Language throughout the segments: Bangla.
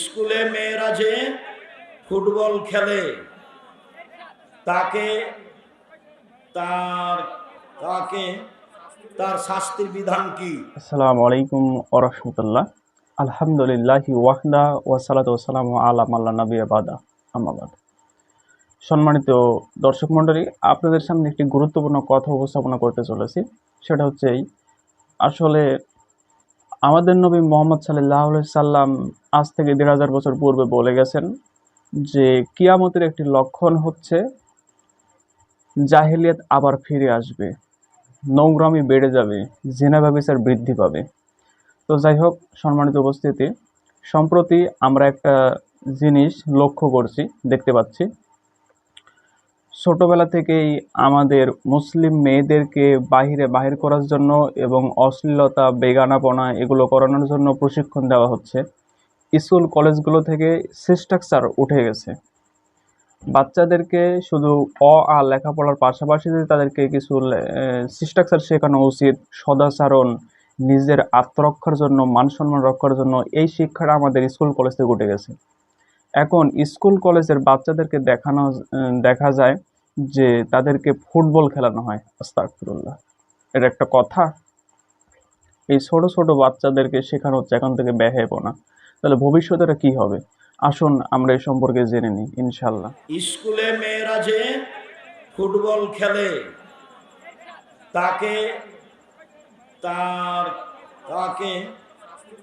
স্কুলে মেয়েরা যে ফুটবল খেলে, তাকে, তার তাকে, তার শাস্তির বিধান কি? আসসালামু আলাইকুম ওরহমতুল্লাহ আলহামদুলিল্লাহি ওয়াহদা ওয়াসালাত ওসালাম আলাম আল্লাহ নবী আবাদা আমাবাদ সম্মানিত দর্শক মণ্ডলী, আপনাদের সামনে একটি গুরুত্বপূর্ণ কথা উপস্থাপনা করতে চলেছি। সেটা হচ্ছে আসলে আমাদের নবী মোহাম্মদ সাল্লাহ সাল্লাম আজ থেকে দেড় হাজার বছর পূর্বে বলে গেছেন যে কিয়ামতের একটি লক্ষণ হচ্ছে জাহেলিয়াত আবার ফিরে আসবে, নোংরামি বেড়ে যাবে, জেনা ব্যবসার বৃদ্ধি পাবে। তো যাই হোক, সম্মানিত উপস্থিতি, সম্প্রতি আমরা একটা জিনিস লক্ষ্য করছি, দেখতে পাচ্ছি। ছোটবেলা থেকেই আমাদের মুসলিম মেয়েদেরকে বাহিরে বাহির করার জন্য এবং অশ্লীলতা, বেগানাপনা এগুলো করানোর জন্য প্রশিক্ষণ দেওয়া হচ্ছে। স্কুল, কলেজগুলো থেকে স্ট্রাকচার উঠে গেছে। বাচ্চাদেরকে শুধু অ, আ লেখাপড়ার পাশাপাশি তাদেরকে কিছু স্ট্রাকচার শেখানো উচিত, সদাচরণ, নিজের আত্মরক্ষার জন্য, মান সম্মান রক্ষার জন্য এই শিক্ষাটা আমাদের স্কুল, কলেজ থেকে উঠে গেছে। এখন স্কুল, কলেজের বাচ্চাদেরকে দেখানো দেখা যায় যে তাদেরকে ফুটবল খেলানো হয়, আস্তাগফিরুল্লাহ। এটা একটা কথা, এই ছোট ছোট বাচ্চাদেরকে শেখানো হচ্ছে, এখন থেকে না। তাহলে ভবিষ্যতে কি হবে? আসুন, আমরা এই সম্পর্কে জেনে নিই ইনশাল্লাহ স্কুলে মেয়েরা যে ফুটবল খেলে, তাকে তার তাকে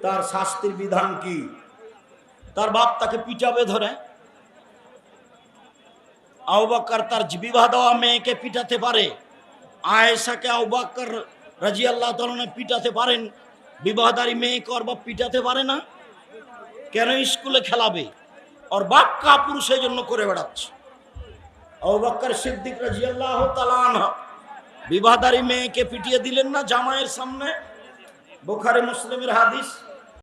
তার শাস্তির বিধান কি? তার বাপ তাকে পিটাবে ধরে? আউবাক্কার তার বিবাহ দেওয়া মেয়েকে পিটাতে পারে। আয়েশাকে আউবাক্কার রাজি আল্লাহ তালনে পিটাতে পারেন। বিবাহদারী মেয়েকে ওর বাপ পিটাতে পারে না? কেন স্কুলে খেলাবে? ওর বাপ কাপুর সেই জন্য করে বেড়াচ্ছে। আউবাক্কার সিদ্দিক রাজি আল্লাহ বিবাহদারী মেয়েকে পিটিয়ে দিলেন না জামাইয়ের সামনে? বোখারি, মুসলিমের হাদিস।